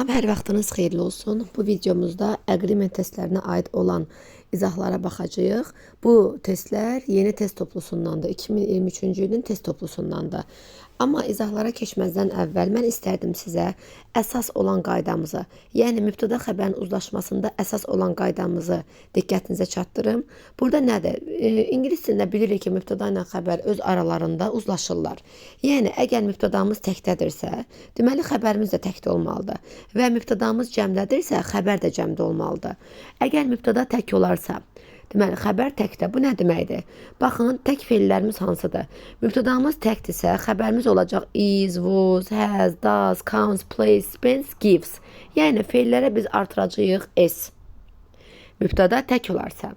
Hər vaxtınız xeyirli olsun. Bu videomuzda agreement testlərinə aid olan izahlara baxacağıq. Bu testlər yeni test toplusundandır. 2023-cü ilin test toplusundandır. Amma izahlara keçməzdən əvvəl mən istərdim sizə əsas olan qaydamızı, yəni mübtəda xəbərin uzlaşmasında əsas olan qaydamızı diqqətinizə çatdırım. Burada nədir? E, ingilis dilində bilirik ki, mübtəda ilə xəbər öz aralarında uzlaşırlar. Yəni əgər mübtədamız təkdədirsə, deməli xəbərimiz də təkdə olmalıdır və mübtədamız cəmdədirsə, xəbər də cəmdə olmalıdır. Əgər mübtəda tək olarsa, Deməli, xəbər təkdə. Bu nə deməkdir? Baxın, tək feillərimiz hansıdır? Mübtədamız təkdirsə, xəbərimiz olacaq is, was, has, does, counts, plays, spends, gives. Yəni feillərə biz artıracağıq s. Mübtəda tək olarsa.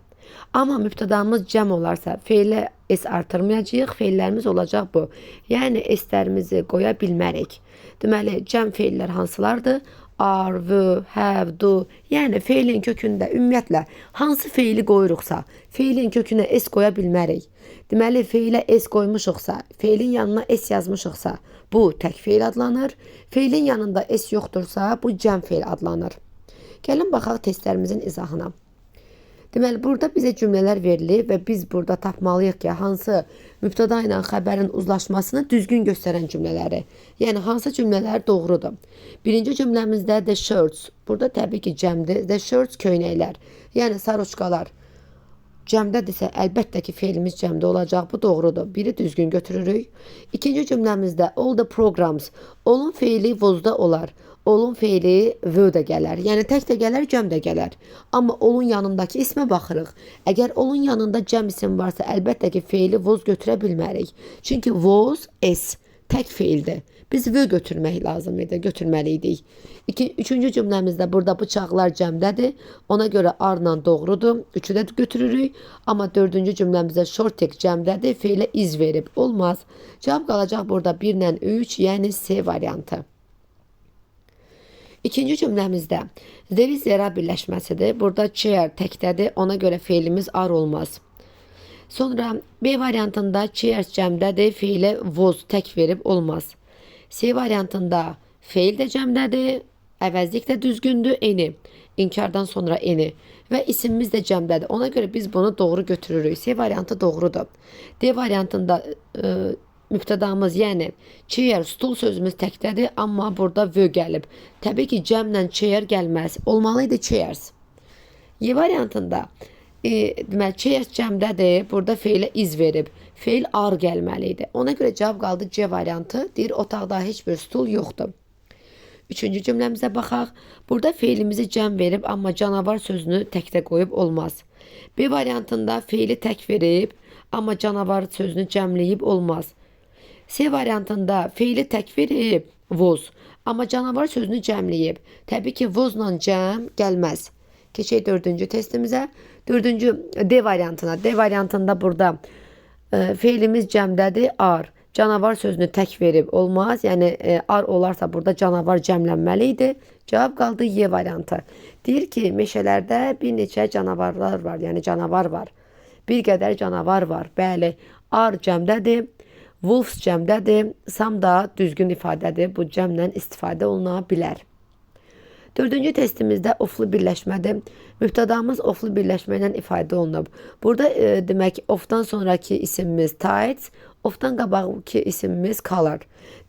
Amma mübtədamız cəm olarsa, feilə s artırmayacağıq, feillərimiz olacaq bu. Yəni s-lərimizi qoya bilmərik. Deməli, cəm feillər hansılardır? Are, were, have, do. Yəni feilin kökündə ümumiyyətlə hansı feili qoyuruqsa, feilin kökünə s qoya bilmərik. Deməli feilə s qoymuşuqsa, feilin yanına s yazmışıqsa, bu tək feil adlanır. Feilin yanında s yoxdursa, bu cəm feil adlanır. Gəlin baxaq testlərimizin izahına. Deməli, burada bizə cümlələr verilib və biz burada tapmalıyıq ki, hansı mübtəda ilə xəbərin uzlaşmasını düzgün göstərən cümlələri. Yəni hansı cümlələr doğrudur. Birinci cümləmizdə the shirts. Burada təbii ki, cəmdir. The shirts köynəklər. Yəni saroçkalar. Cəmdədirsə, əlbəttə ki, feilimiz cəmdə olacaq. Bu doğrudur. Biri düzgün götürürük. İkinci cümləmizdə all the programs. Olun feili vozda olar. Olun feili vö də gələr. Yəni tək də gələr, cəm də gələr. Amma olun yanındakı ismə baxırıq. Əgər olun yanında cəm isim varsa, əlbəttə ki, feili voz götürə bilmərik. Çünki voz s tək feildir. Biz vö götürmək lazım idi, götürməli idik. İki, üçüncü cümləmizdə burada bıçaqlar cəmdədir. Ona görə arla doğrudur. Üçü də götürürük. Amma dördüncü cümləmizdə short tek cəmdədir. Feilə iz verib. Olmaz. Cavab qalacaq burada 1 ilə 3, yəni C variantı. İkinci cümləmizdə there is birləşməsidir. Burada chair təkdədir. Ona görə feilimiz ar olmaz. Sonra B variantında chairs cəmdədir. Feilə was tək verib olmaz. C variantında feil də cəmdədir. Əvəzlik də düzgündür. Eni. İnkardan sonra eni. Və isimimiz də cəmdədir. Ona görə biz bunu doğru götürürük. C variantı doğrudur. D variantında e, mübtədamız, yəni chair, stul sözümüz təkdədir, amma burada vö gəlib. Təbii ki, cəmlə chair gəlməz. Olmalı idi chairs. Y variantında e, deməli chairs cəmdədir. Burada feilə iz verib. Feil ar gəlməli. Ona görə cavab qaldı C variantı. Deyir otaqda heç bir stul yoxdur. Üçüncü cümləmizə baxaq. Burada feilimizi cəm verib, amma canavar sözünü təkdə qoyub olmaz. B variantında feili tək verib, amma canavar sözünü cəmləyib olmaz. C variantında feili tək verib voz, amma canavar sözünü cəmləyib. Təbii ki, vozla cəm gəlməz. Keçək dördüncü testimizə. Dördüncü D variantına. D variantında burada e, feilimiz cəmdədir, ar. Canavar sözünü tək verib olmaz. Yəni e, ar olarsa burada canavar cəmlənməli idi. Cavab qaldı Y variantı. Deyir ki, meşələrdə bir neçə canavarlar var, yəni canavar var. Bir qədər canavar var. Bəli, ar cəmdədir. Wolves cəmdədir, sam da düzgün ifadədir. Bu cəmlə istifadə oluna bilər. Dördüncü testimizdə oflu birləşmədir. Mübtədamız oflu birləşmə ilə ifadə olunub. Burada e, demək ofdan sonraki isimimiz tights, ofdan qabaqki isimimiz color.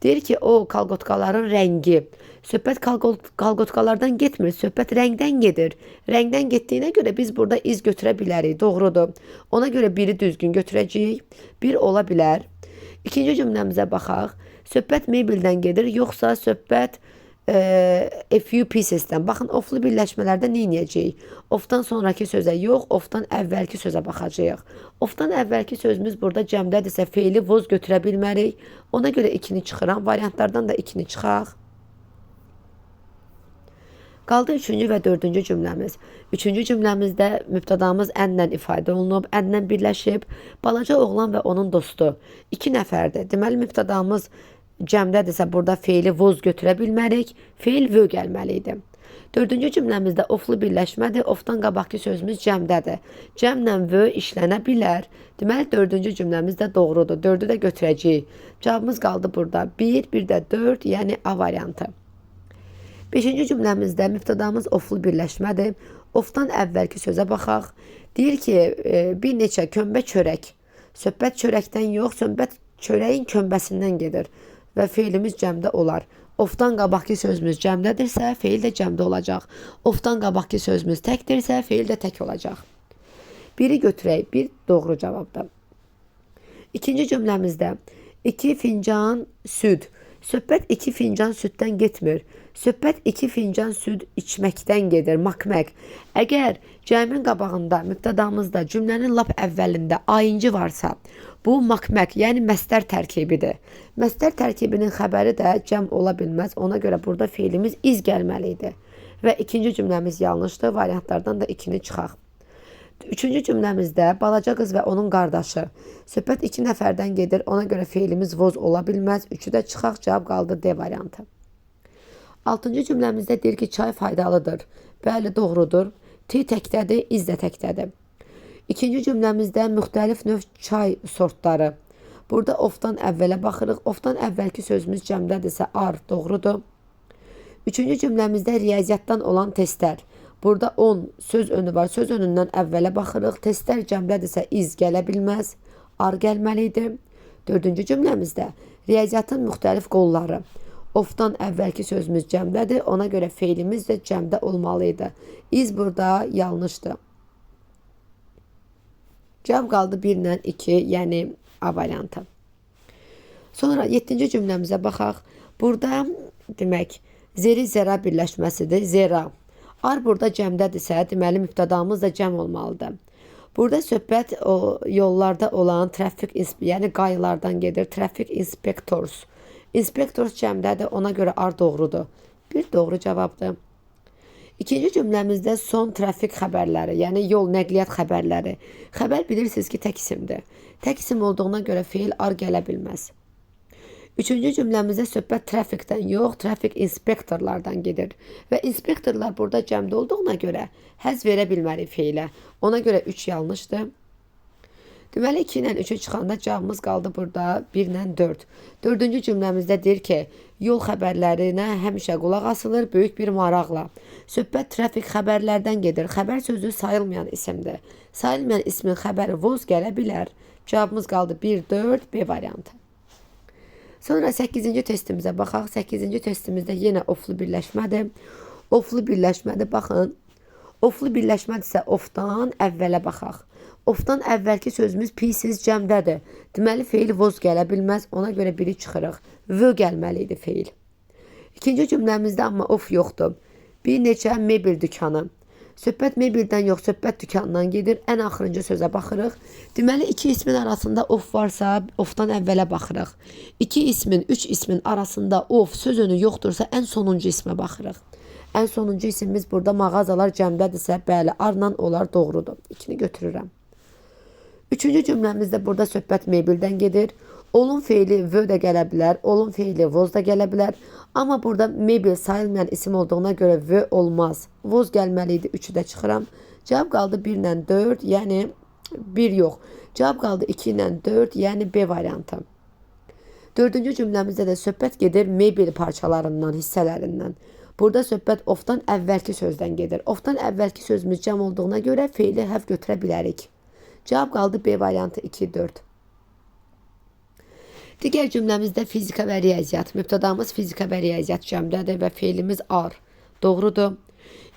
Deyir ki, o kalqotkaların rəngi. Söhbət kalqot kalqotkalardan getmir, söhbət rəngdən gedir. Rəngdən getdiyinə görə biz burada iz götürə bilərik. Doğrudur. Ona görə biri düzgün götürəcəyik. Bir ola bilər. İkinci cümləmizə baxaq. Söhbət mebeldən gedir, yoxsa söhbət e, a few piecesdən. Baxın, oflu birləşmələrdə nə edəcəyik? Ofdan sonraki sözə yox, ofdan əvvəlki sözə baxacağıq. Ofdan əvvəlki sözümüz burada cəmdədirsə, feili voz götürə bilmərik. Ona görə ikini çıxıram. Variantlardan da ikini çıxaq. Qaldı üçüncü və dördüncü cümləmiz. Üçüncü cümləmizdə mübtədamız ənlə ifadə olunub, ənlə birləşib. Balaca oğlan və onun dostu iki nəfərdir. Deməli mübtədamız cəmdədirsə burada feili voz götürə bilmərik. Feil vö gəlməli idi. Dördüncü cümləmizdə oflu birləşmədir. Ofdan qabaqki sözümüz cəmdədir. Cəmlə vö işlənə bilər. Deməli dördüncü cümləmiz də doğrudur. Dördü də götürəcəyik. Cavabımız qaldı burada. 1, bir də 4, yəni A variantı. Beşinci cümləmizdə mübtədamız oflu birləşmədir. Ofdan əvvəlki sözə baxaq. Deyir ki, e, bir neçə kömbə çörək. Söhbət çörəkdən yox, söhbət çörəyin kömbəsindən gedir və feilimiz cəmdə olar. Ofdan qabaqki sözümüz cəmdədirsə, feil də cəmdə olacaq. Ofdan qabaqki sözümüz təkdirsə, feil də tək olacaq. Biri götürək, bir doğru cavabdır. İkinci cümləmizdə iki fincan süd. Söhbət iki fincan süddən getmir. Söhbət iki fincan süd içməkdən gedir, makmək. Əgər cəmin qabağında, mübtədamızda, cümlənin lap əvvəlində ayıncı varsa, bu makmək, yəni məstər tərkibidir. Məstər tərkibinin xəbəri də cəm ola bilməz. Ona görə burada feilimiz iz gəlməlidir. Və ikinci cümləmiz yanlışdır. Variantlardan da ikini çıxaq. Üçüncü cümləmizdə balaca qız və onun qardaşı. Söhbət iki nəfərdən gedir. Ona görə feilimiz voz ola bilməz. Üçü də çıxaq. Cavab qaldı D variantı. Altıncı cümləmizdə deyir ki, çay faydalıdır. Bəli, doğrudur. T təkdədir, iz də təkdədir. İkinci cümləmizdə müxtəlif növ çay sortları. Burada ofdan əvvələ baxırıq. Ofdan əvvəlki sözümüz cəmdədirsə ar doğrudur. Üçüncü cümləmizdə riyaziyyatdan olan testlər. Burada 10 söz önü var. Söz önündən əvvələ baxırıq. Testlər cəmdədirsə iz gələ bilməz. Ar gəlməlidir. Dördüncü cümləmizdə riyaziyyatın müxtəlif qolları. Ofdan əvvəlki sözümüz cəmdədir. Ona görə feilimiz də cəmdə olmalıydı. İz burada yanlışdır. Cavab qaldı 1 ilə 2, yəni A variantı. Sonra 7-ci cümləmizə baxaq. Burada demək zeri zəra birləşməsidir. Zera. Ar burada cəmdədirsə, deməli mübtədamız da cəm olmalıdır. Burada söhbət o yollarda olan trafik yəni qayılardan gedir. Traffic inspectors. Inspectors cəmdədir, ona görə ar doğrudur. Bir doğru cavabdır. İkinci cümləmizdə son trafik xəbərləri, yəni yol nəqliyyat xəbərləri. Xəbər bilirsiniz ki, tək isimdir. Tək isim olduğuna görə feil ar gələ bilməz. Üçüncü cümləmizdə söhbət trafikdən yox, trafik inspektorlardan gedir. Və inspektorlar burada cəmdə olduğuna görə həz verə bilmərik feilə. Ona görə 3 yanlışdır. Deməli 2 ilə 3-ü çıxanda cavabımız qaldı burada 1 ilə 4. Dördüncü cümləmizdə deyir ki, yol xəbərlərinə həmişə qulaq asılır böyük bir maraqla. Söhbət trafik xəbərlərdən gedir. Xəbər sözü sayılmayan isimdir. Sayılmayan ismin xəbəri voz gələ bilər. Cavabımız qaldı 1, 4, B variantı. Sonra 8-ci testimizə baxaq. 8-ci testimizdə yenə oflu birləşmədir. Oflu birləşmədir. Baxın. Oflu birləşmədirsə ofdan əvvələ baxaq. Ofdan əvvəlki sözümüz pisiz cəmdədir. Deməli feil voz gələ bilməz. Ona görə biri çıxırıq. V gəlməli idi feil. İkinci cümləmizdə amma of yoxdur. Bir neçə mebel dükanı. Söhbət mebeldən yox, söhbət dükanından gedir. Ən axırıncı sözə baxırıq. Deməli iki ismin arasında of varsa, ofdan əvvələ baxırıq. İki ismin, üç ismin arasında of söz önü yoxdursa ən sonuncu ismə baxırıq. Ən sonuncu isimimiz burada mağazalar cəmdədirsə, bəli, arla olar doğrudur. İkini götürürəm. Üçüncü cümləmizdə burada söhbət mebeldən gedir. Olun feili vö də gələ bilər, olun feili voz da gələ bilər. Amma burada mebel sayılmayan isim olduğuna görə vö olmaz. Voz gəlməli idi, 3-ü də çıxıram. Cavab qaldı 1 ilə 4, yəni 1 yox. Cavab qaldı 2 ilə 4, yəni B variantı. Dördüncü cümləmizdə də söhbət gedir mebel parçalarından, hissələrindən. Burada söhbət ofdan əvvəlki sözdən gedir. Ofdan əvvəlki sözümüz cəm olduğuna görə feili həv götürə bilərik. Cavab qaldı B variantı 2, 4. Digər cümləmizdə fizika və riyaziyyat. Mübtədamız fizika və riyaziyyat cəmdədir və feilimiz ar. Doğrudur.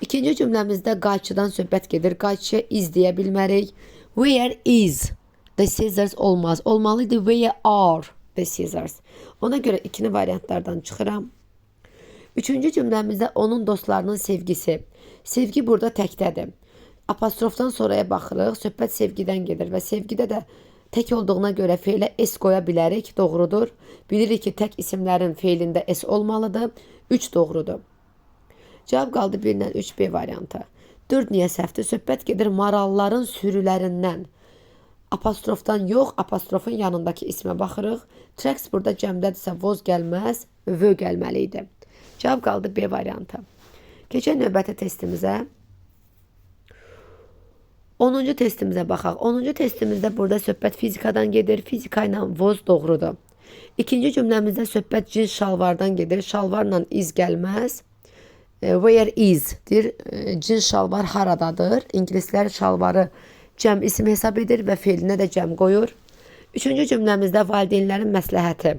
İkinci cümləmizdə qayçıdan söhbət gedir. Qayçıya iz deyə bilmərik. Where is the scissors olmaz. Olmalıdır where are the scissors. Ona görə ikini variantlardan çıxıram. Üçüncü cümləmizdə onun dostlarının sevgisi. Sevgi burada təkdədir. Apostrofdan sonraya baxırıq. Söhbət sevgidən gedir və sevgidə də tək olduğuna görə feilə s qoya bilərik. Doğrudur. Bilirik ki, tək isimlərin feilində s olmalıdır. 3 doğrudur. Cavab qaldı 1 ilə 3 B variantı. 4 niyə səhvdir? Söhbət gedir maralların sürülərindən. Apostrofdan yox, apostrofun yanındakı ismə baxırıq. Tracks burada cəmdədirsə voz gəlməz, v gəlməli idi. Cavab qaldı B variantı. Keçək növbəti testimizə. 10-cu testimizə baxaq. 10-cu testimizdə burada söhbət fizikadan gedir. Fizika ilə voz doğrudur. İkinci cümləmizdə söhbət cins şalvardan gedir. Şalvarla iz gəlməz. E, where is-dir. E, cins şalvar haradadır. İngilislər şalvarı cəm isim hesab edir və feilinə də cəm qoyur. Üçüncü cümləmizdə valideynlərin məsləhəti.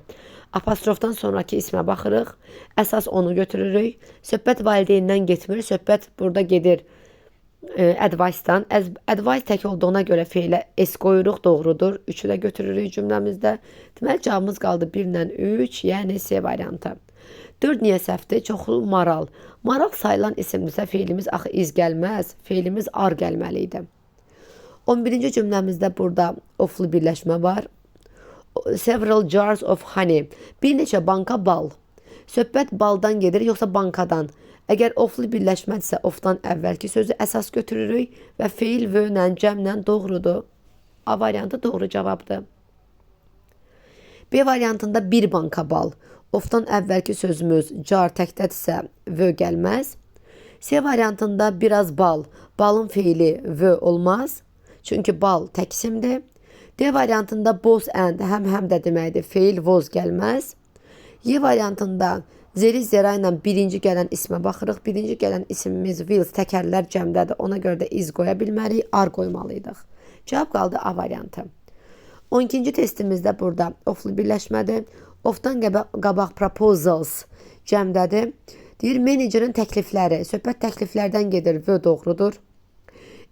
Apostrofdan sonraki ismə baxırıq. Əsas onu götürürük. Söhbət valideyndən getmir. Söhbət burada gedir advice-dan. As- Advice tək olduğuna görə feilə s qoyuruq, doğrudur. 3-ü də götürürük cümləmizdə. Deməli cavabımız qaldı 1 ilə 3, yəni C variantı. 4 niyə səhvdir? Çoxlu maral. Maral sayılan isimdirsə feilimiz axı iz gəlməz. Feilimiz ar gəlməli idi. 11-ci cümləmizdə burada oflu birləşmə var. Several jars of honey. Bir neçə banka bal. Söhbət baldan gedir yoxsa bankadan? Əgər oflu birləşmədirsə ofdan əvvəlki sözü əsas götürürük və feil və ilə cəmlə doğrudur. A variantı doğru cavabdır. B variantında bir banka bal. Ofdan əvvəlki sözümüz car təkdədirsə v gəlməz. C variantında biraz bal. Balın feili v olmaz. Çünki bal tək isimdir. D variantında both and həm həm də deməkdir. Feil voz gəlməz. Y variantında zeri zera ilə birinci gələn ismə baxırıq. Birinci gələn ismimiz wheels təkərlər cəmdədir. Ona görə də iz qoya bilmərik, ar qoymalıydıq. Cavab qaldı A variantı. 12-ci testimizdə burada oflu birləşmədir. Ofdan qabaq proposals cəmdədir. Deyir menecerin təklifləri, söhbət təkliflərdən gedir və doğrudur.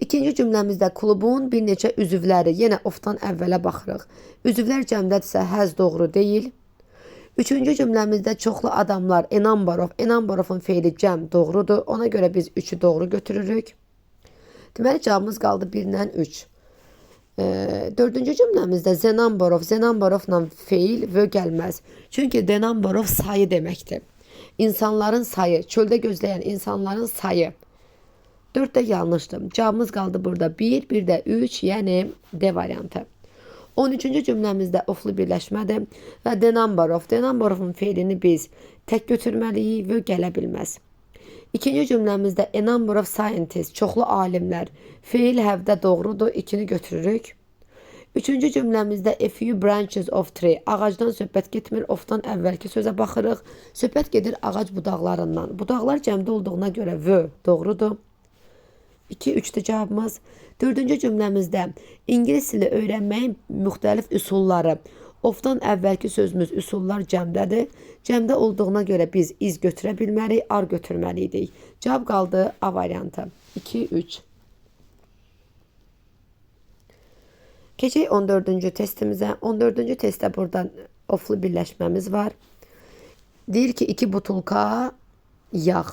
İkinci cümləmizdə klubun bir neçə üzvləri yenə ofdan əvvələ baxırıq. Üzvlər cəmdədirsə həz doğru deyil. Üçüncü cümləmizdə çoxlu adamlar Enambarov, Enambarovun feili cəm doğrudur. Ona görə biz 3-ü doğru götürürük. Deməli cavabımız qaldı 1 ilə 3. E, dördüncü cümləmizdə Zenambarov, Zenambarovla feil və gəlməz. Çünki Denambarov sayı deməkdir. İnsanların sayı, çöldə gözləyən insanların sayı. 4 də yanlışdır. Cavabımız qaldı burada 1, bir də 3, yəni D variantı. 13-cü cümləmizdə oflu birləşmədir və Denambarov, Denambarovun feilini biz tək götürməliyik və gələ bilməz. İkinci cümləmizdə a number of scientists, çoxlu alimlər. Feil həvdə doğrudur, ikini götürürük. Üçüncü cümləmizdə a few branches of tree. Ağacdan söhbət getmir, ofdan əvvəlki sözə baxırıq. Söhbət gedir ağac budaqlarından. Budaqlar cəmdə olduğuna görə v doğrudur. 2 3 cavabımız. Dördüncü cümləmizdə ingilis dili öyrənməyin müxtəlif üsulları. Ofdan əvvəlki sözümüz üsullar cəmdədir. Cəmdə olduğuna görə biz iz götürə bilmərik, ar götürməliydik. Cavab qaldı A variantı. 2 3 Keçək 14-cü testimizə. 14-cü testdə burada oflu birləşməmiz var. Deyir ki, 2 butulka yağ.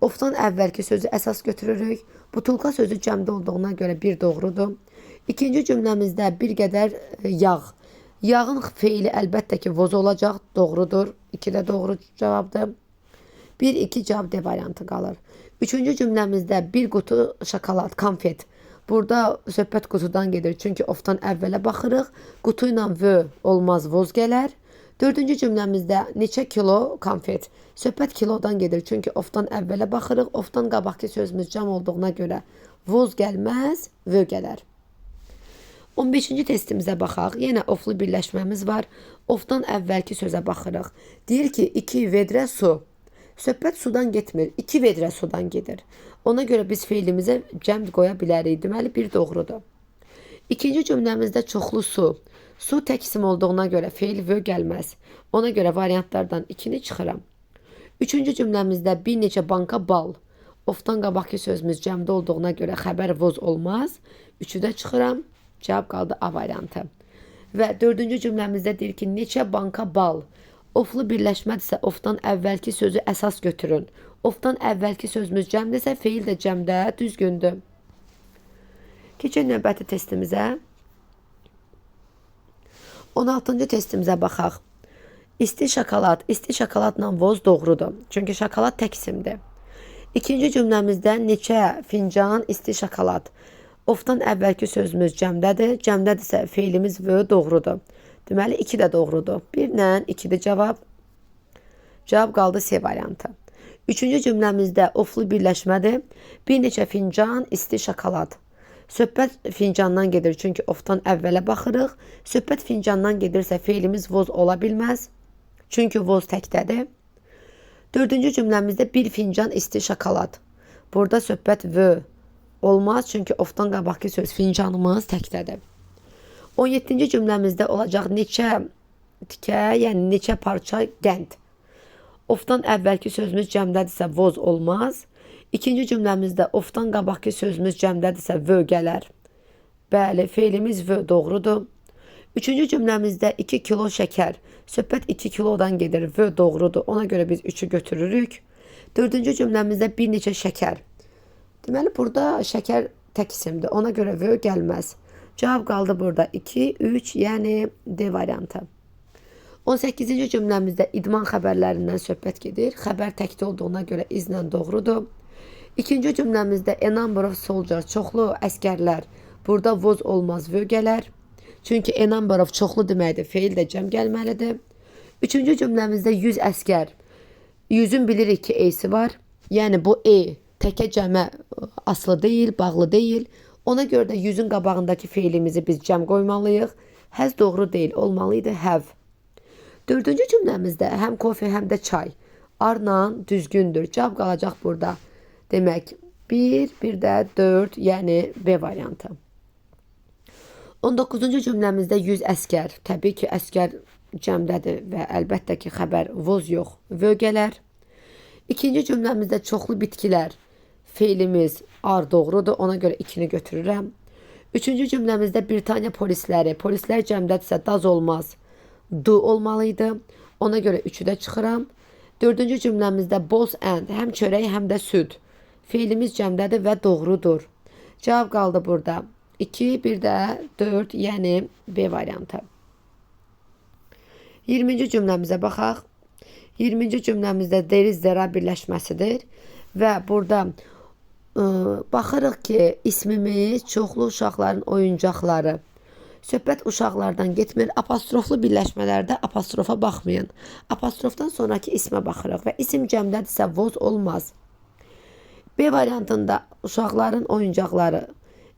Ofdan əvvəlki sözü əsas götürürük. Butulka sözü cəmdə olduğuna görə bir doğrudur. İkinci cümləmizdə bir qədər e, yağ. Yağın feili əlbəttə ki, voz olacaq, doğrudur. 2 də doğru cavabdır. 1 2 cavab D variantı qalır. Üçüncü cümləmizdə bir qutu şokolad, konfet. Burada söhbət qutudan gedir. Çünki ofdan əvvələ baxırıq. Qutu ilə v olmaz, voz gələr. Dördüncü cümləmizdə neçə kilo konfet. Söhbət kilodan gedir. Çünki ofdan əvvələ baxırıq. Ofdan qabaqki sözümüz cam olduğuna görə voz gəlməz, v gələr. 15-ci testimizə baxaq. Yenə oflu birləşməmiz var. Ofdan əvvəlki sözə baxırıq. Deyir ki, 2 vedrə su. Söhbət sudan getmir. 2 vedrə sudan gedir. Ona görə biz feilimizə cəm qoya bilərik. Deməli bir doğrudur. İkinci cümləmizdə çoxlu su. Su tək isim olduğuna görə feil və gəlməz. Ona görə variantlardan 2-ni çıxıram. Üçüncü cümləmizdə bir neçə banka bal. Ofdan qabaqki sözümüz cəmdə olduğuna görə xəbər voz olmaz. Üçü də çıxıram. Cavab qaldı A variantı. Və dördüncü cümləmizdə deyir ki, neçə banka bal. Oflu birləşmədirsə ofdan əvvəlki sözü əsas götürün. Ofdan əvvəlki sözümüz cəmdirsə feil də cəmdə düzgündür. Keçək növbəti testimizə. 16-cı testimizə baxaq. İsti şokolad, isti şokoladla voz doğrudur. Çünki şokolad tək isimdir. İkinci cümləmizdə neçə fincan isti şokolad. Ofdan əvvəlki sözümüz cəmdədir. Cəmdədirsə feilimiz və doğrudur. Deməli 2 də doğrudur. 1 ilə 2-dir cavab. Cavab qaldı C variantı. Üçüncü cümləmizdə oflu birləşmədir. Bir neçə fincan isti şokolad. Söhbət fincandan gedir çünki ofdan əvvələ baxırıq. Söhbət fincandan gedirsə feilimiz voz ola bilməz. Çünki voz təkdədir. Dördüncü cümləmizdə bir fincan isti şokolad. Burada söhbət v olmaz çünki ofdan qabaqki söz fincanımız təkdədir. 17-ci cümləmizdə olacaq neçə tikə, yəni neçə parça qənd. Ofdan əvvəlki sözümüz cəmdədirsə voz olmaz. İkinci cümləmizdə ofdan qabaqki sözümüz cəmdədirsə v gələr. Bəli, feilimiz v doğrudur. Üçüncü cümləmizdə 2 kilo şəkər. Söhbət 2 kilodan gedir. V doğrudur. Ona görə biz 3-ü götürürük. Dördüncü cümləmizdə bir neçə şəkər. Deməli burada şəkər tək isimdir. Ona görə V gəlməz. Cavab qaldı burada 2, 3, yəni D variantı. 18-ci cümləmizdə idman xəbərlərindən söhbət gedir. Xəbər təkdə olduğuna görə izlə doğrudur. İkinci cümləmizdə a number of soldiers, çoxlu əskərlər. Burada voz olmaz, v gələr. Çünki number of çoxlu deməkdir, feil də cəm gəlməlidir. Üçüncü cümləmizdə 100 əskər. 100-ün bilirik ki, e'si var. Yəni bu e təkə cəmə ə, aslı deyil, bağlı deyil. Ona görə də 100-ün qabağındakı feilimizi biz cəm qoymalıyıq. Həz doğru deyil, olmalıydı have. Dördüncü cümləmizdə həm kofe, həm də çay. Arla düzgündür. Cavab qalacaq burada. Demək 1, bir də 4, yəni B variantı. 19-cu cümləmizdə 100 əskər. Təbii ki, əskər cəmdədir və əlbəttə ki, xəbər voz yox, v gələr. İkinci cümləmizdə çoxlu bitkilər. Feilimiz ar doğrudur, ona görə 2-ni götürürəm. Üçüncü cümləmizdə Britaniya polisləri. Polislər cəmdədirsə daz olmaz. D olmalıydı. Ona görə 3-ü də çıxıram. Dördüncü cümləmizdə boz and, həm çörək, həm də süd. Feilimiz cəmdədir və doğrudur. Cavab qaldı burada. 2, bir də 4, yəni B variantı. 20-ci cümləmizə baxaq. 20-ci cümləmizdə deriz zəra birləşməsidir və burada ə, baxırıq ki, ismimiz çoxlu uşaqların oyuncaqları. Söhbət uşaqlardan getmir. Apostroflu birləşmələrdə apostrofa baxmayın. Apostrofdan sonraki ismə baxırıq və isim cəmdədirsə voz olmaz. B variantında uşaqların oyuncaqları.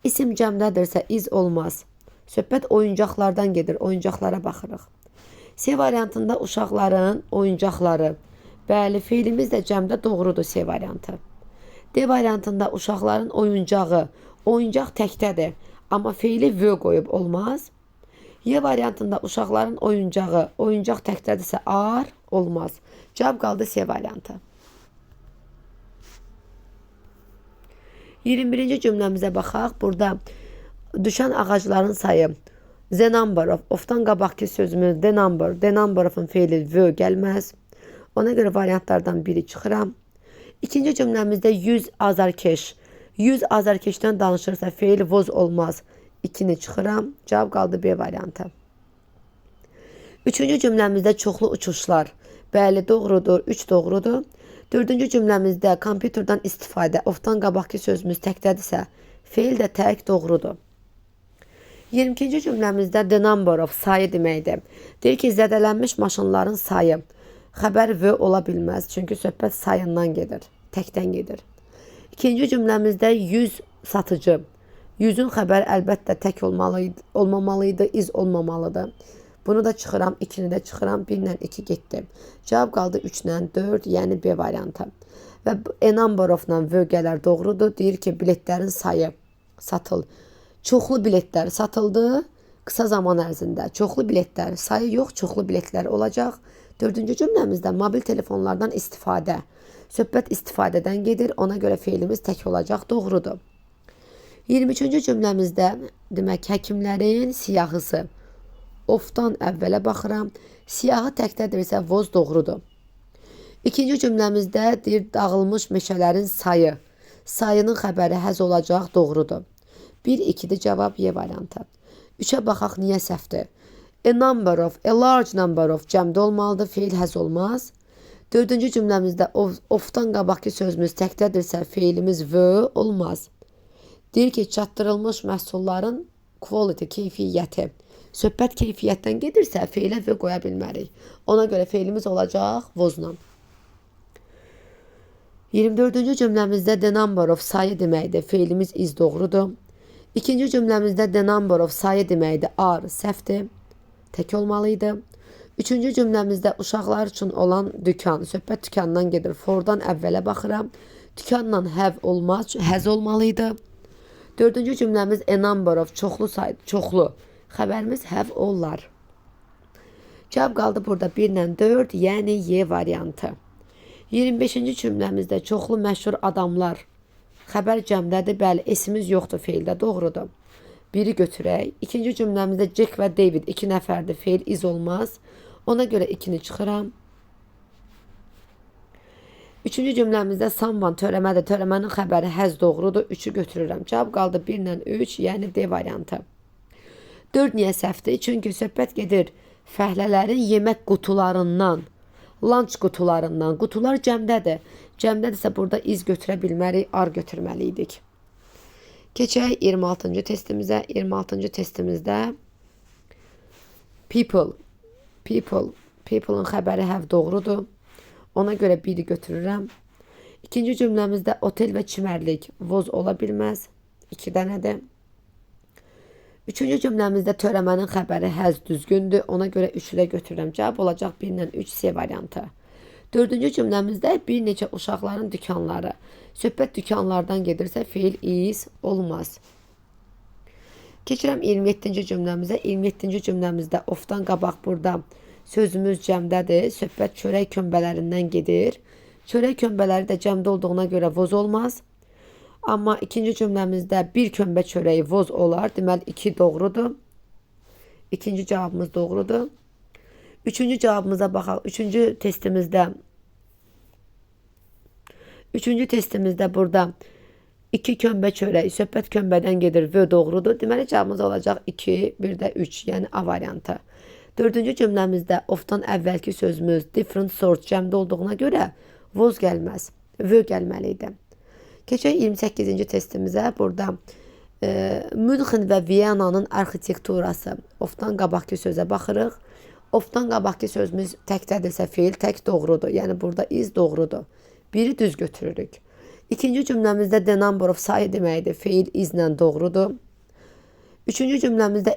İsim cəmdədirsə iz olmaz. Söhbət oyuncaqlardan gedir. Oyuncaqlara baxırıq. C variantında uşaqların oyuncaqları. Bəli, feilimiz də cəmdə doğrudur C variantı. D variantında uşaqların oyuncağı. Oyuncaq təkdədir. Amma feili v qoyub olmaz. Y variantında uşaqların oyuncağı. Oyuncaq təkdədirsə ar olmaz. Cavab qaldı C variantı. 21-ci cümləmizə baxaq. Burada düşən ağacların sayı the number of ofdan qabaqki sözümüz the number, the number of'un feili v gəlməz. Ona görə variantlardan biri çıxıram. İkinci cümləmizdə 100 azarkeş. 100 azarkeşdən danışırsa feil voz olmaz. 2-ni çıxıram. Cavab qaldı B variantı. Üçüncü cümləmizdə çoxlu uçuşlar. Bəli, doğrudur. 3 doğrudur. Dördüncü cümləmizdə kompüterdən istifadə, ofdan qabaqki sözümüz təkdədirsə, feil də tək doğrudur. 22-ci cümləmizdə the number of sayı deməkdir. Deyir ki, zədələnmiş maşınların sayı. Xəbər v ola bilməz, çünki söhbət sayından gedir, təkdən gedir. İkinci cümləmizdə 100 satıcı. 100-ün xəbər əlbəttə tək olmalıydı, olmamalıydı, iz olmamalıdır. Bunu da çıxıram, 2-ni də çıxıram, 1 ilə 2 getdi. Cavab qaldı 3 ilə 4, yəni B variantı. Və a number of-la v gələr doğrudur. Deyir ki, biletlərin sayı satıl. Çoxlu biletlər satıldı qısa zaman ərzində. Çoxlu biletlər, sayı yox, çoxlu biletlər olacaq. Dördüncü cümləmizdə mobil telefonlardan istifadə. Söhbət istifadədən gedir, ona görə feilimiz tək olacaq, doğrudur. 23-cü cümləmizdə demək həkimlərin siyahısı. Ofdan əvvələ baxıram. Siyahı təkdədirsə voz doğrudur. İkinci cümləmizdə deyir dağılmış meşələrin sayı. Sayının xəbəri həz olacaq, doğrudur. 1-2-dir cavab Y variantı. 3-ə baxaq niyə səhvdir? A number of, a large number of cəmdə olmalıdır, feil həz olmaz. Dördüncü cümləmizdə of, ofdan qabaqki sözümüz təkdədirsə feilimiz v olmaz. Deyir ki, çatdırılmış məhsulların quality, keyfiyyəti. Söhbət keyfiyyətdən gedirsə, feilə v qoya bilmərik. Ona görə feilimiz olacaq vozla. 24-cü cümləmizdə the number of sayı deməkdir. Feilimiz iz doğrudur. İkinci cümləmizdə the number of sayı deməkdir. Ar səhvdir. Tək olmalıydı. Üçüncü cümləmizdə uşaqlar üçün olan dükan, söhbət dükandan gedir. Fordan əvvələ baxıram. Dükanla həv olmaz, həz olmalı idi. Dördüncü cümləmiz a number of, çoxlu say, çoxlu. Xəbərimiz have olar. Cavab qaldı burada 1 ilə 4, yəni Y variantı. 25-ci cümləmizdə çoxlu məşhur adamlar. Xəbər cəmdədir, bəli, esimiz yoxdur feildə, doğrudur. Biri götürək. İkinci cümləmizdə Jack və David iki nəfərdir, feil iz olmaz. Ona görə ikini çıxıram. Üçüncü cümləmizdə someone törəmədir. Törəmənin xəbəri həz doğrudur. Üçü götürürəm. Cavab qaldı 1 ilə 3, yəni D variantı. 4 niyə səhvdir? Çünki söhbət gedir fəhlələrin yemək qutularından, lunch qutularından. Qutular cəmdədir. Cəmdədirsə burada iz götürə bilmərik, ar götürməliydik. Keçək 26-cı testimizə. 26-cı testimizdə people, people, people'ın xəbəri həv doğrudur. Ona görə biri götürürəm. İkinci cümləmizdə otel və çimərlik voz ola bilməz. 2 dənədir. Üçüncü cümləmizdə törəmənin xəbəri həz düzgündür. Ona görə 3-ü də götürürəm. Cavab olacaq 1 ilə 3 C variantı. Dördüncü cümləmizdə bir neçə uşaqların dükanları. Söhbət dükanlardan gedirsə feil is olmaz. Keçirəm 27-ci cümləmizə. 27-ci cümləmizdə ofdan qabaq burada sözümüz cəmdədir. Söhbət çörək kömbələrindən gedir. Çörək kömbələri də cəmdə olduğuna görə voz olmaz. Amma ikinci cümləmizdə bir kömbə çörəyi voz olar. Deməli 2 doğrudur. İkinci cavabımız doğrudur. Üçüncü cavabımıza baxaq. Üçüncü testimizdə Üçüncü testimizdə burada 2 kömbə çörək, söhbət kömbədən gedir və doğrudur. Deməli cavabımız olacaq 2, bir də 3, yəni A variantı. Dördüncü cümləmizdə ofdan əvvəlki sözümüz different sort cəmdə olduğuna görə voz gəlməz, vö gəlməli. Keçək 28-ci testimizə. Burada e, Münxen və Viyananın arxitekturası. Ofdan qabaqki sözə baxırıq. Ofdan qabaqki sözümüz təkdədirsə feil tək doğrudur. Yəni burada iz doğrudur. Biri düz götürürük. İkinci cümləmizdə of sayı deməkdir. Feil izlə doğrudur. Üçüncü cümləmizdə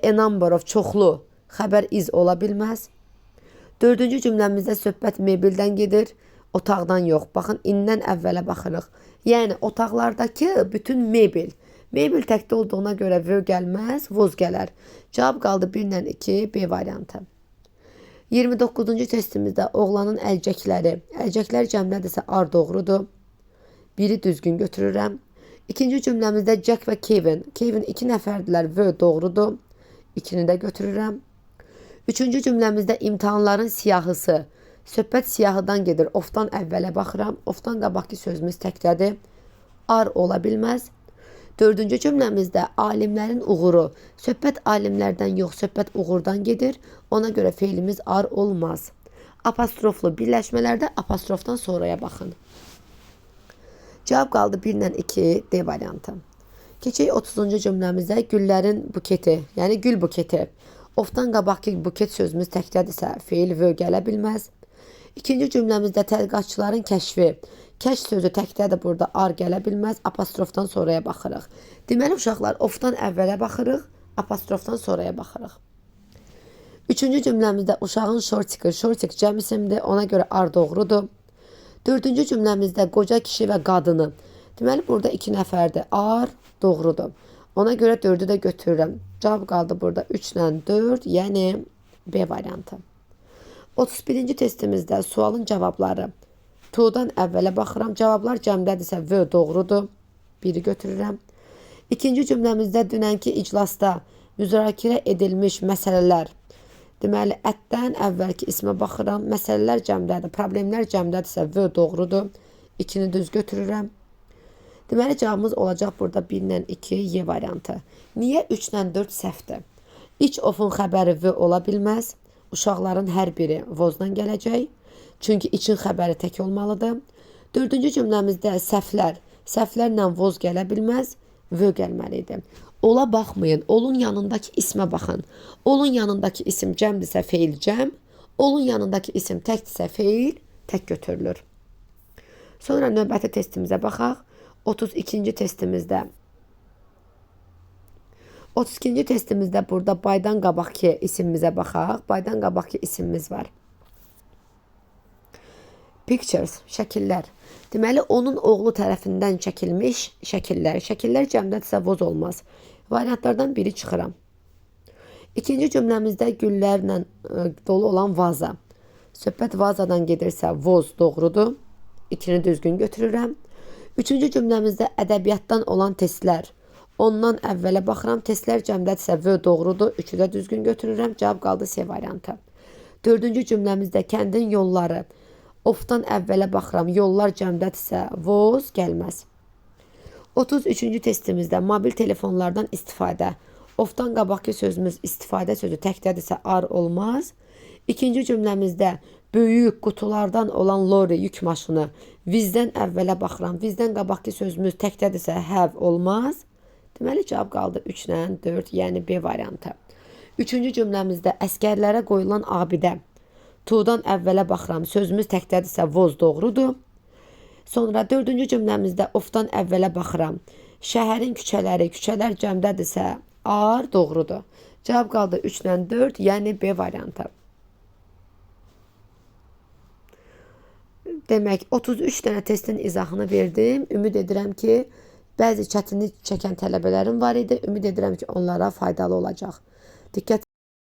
of çoxlu xəbər iz ola bilməz. Dördüncü cümləmizdə söhbət mebeldən gedir, otaqdan yox. Baxın, indən əvvələ baxırıq. Yəni otaqlardakı bütün mebel. Mebel təkdə olduğuna görə vö gəlməz, voz gələr. Cavab qaldı 1 ilə 2 B variantı. 29-cu testimizdə oğlanın əlcəkləri. Əlcəklər cəmlədirsə ar doğrudur. Biri düzgün götürürəm. İkinci cümləmizdə Jack və Kevin. Kevin iki nəfərdilər və doğrudur. İkini də götürürəm. Üçüncü cümləmizdə imtahanların siyahısı. Söhbət siyahıdan gedir. Ofdan əvvələ baxıram. Ofdan qabaqki sözümüz təkdədir. Ar ola bilməz. Dördüncü cümləmizdə alimlərin uğuru. Söhbət alimlərdən yox, söhbət uğurdan gedir. Ona görə feilimiz ar olmaz. Apostroflu birləşmələrdə apostrofdan sonraya baxın. Cavab qaldı 1 ilə 2 D variantı. Keçək 30-cu cümləmizə güllərin buketi, yəni gül buketi. Ofdan qabaqki buket sözümüz təkdədirsə, feil vö gələ bilməz. İkinci cümləmizdə tədqiqatçıların kəşfi. Kəşf sözü təkdədir burada ar gələ bilməz. Apostrofdan sonraya baxırıq. Deməli uşaqlar ofdan əvvələ baxırıq, apostrofdan sonraya baxırıq. Üçüncü cümləmizdə uşağın şortiki, şortik cəm isimdir, ona görə ar doğrudur. Dördüncü cümləmizdə qoca kişi və qadını. Deməli burada iki nəfərdir. Ar doğrudur. Ona görə 4-ü də götürürəm. Cavab qaldı burada 3 ilə 4, yəni B variantı. 31-ci testimizdə sualın cavabları. To-dan əvvələ baxıram. Cavablar cəmdədirsə V doğrudur. Biri götürürəm. İkinci cümləmizdə dünənki iclasda müzakirə edilmiş məsələlər. Deməli, ətdən əvvəlki ismə baxıram. Məsələlər cəmdədir. Problemlər cəmdədirsə V doğrudur. İkini düz götürürəm. Deməli cavabımız olacaq burada 1 ilə 2 Y variantı. Niyə 3 ilə 4 səhvdir? İç ofun xəbəri V ola bilməz. Uşaqların hər biri vozdan gələcək. Çünki için xəbəri tək olmalıdır. Dördüncü cümləmizdə səhvlər. Səhvlərlə voz gələ bilməz. V gəlməlidir. Ola baxmayın. Olun yanındakı ismə baxın. Olun yanındakı isim cəmdirsə feil cəm. Olun yanındakı isim təkdirsə feil tək götürülür. Sonra növbəti testimizə baxaq. 32-ci testimizdə 32-ci testimizdə burada baydan qabaqki isimimizə baxaq. Baydan qabaqki isimimiz var. Pictures, şəkillər. Deməli, onun oğlu tərəfindən çəkilmiş şəkillər. Şəkillər cəmdədirsə voz olmaz. Variantlardan biri çıxıram. İkinci cümləmizdə güllərlə ə, dolu olan vaza. Söhbət vazadan gedirsə voz doğrudur. İkini düzgün götürürəm. Üçüncü cümləmizdə ədəbiyyatdan olan testlər. Ondan əvvələ baxıram. Testlər cəmdədirsə v doğrudur. Üçü də düzgün götürürəm. Cavab qaldı C variantı. Dördüncü cümləmizdə kəndin yolları. Ofdan əvvələ baxıram. Yollar cəmdədirsə voz gəlməz. 33-cü testimizdə mobil telefonlardan istifadə. Ofdan qabaqki sözümüz istifadə sözü təkdədirsə ar olmaz. İkinci cümləmizdə böyük qutulardan olan lori yük maşını vizdən əvvələ baxıram. Vizdən qabaqki sözümüz təkdədirsə həv olmaz. Deməli cavab qaldı 3 ilə 4, yəni B variantı. Üçüncü cümləmizdə əskərlərə qoyulan abidə. Tuğdan əvvələ baxıram. Sözümüz təkdədirsə voz doğrudur. Sonra dördüncü cümləmizdə ofdan əvvələ baxıram. Şəhərin küçələri, küçələr cəmdədirsə ar doğrudur. Cavab qaldı 3 ilə 4, yəni B variantı. Demək 33 dənə testin izahını verdim. Ümid edirəm ki, bəzi çətinlik çəkən tələbələrim var idi. Ümid edirəm ki, onlara faydalı olacaq. Diqqət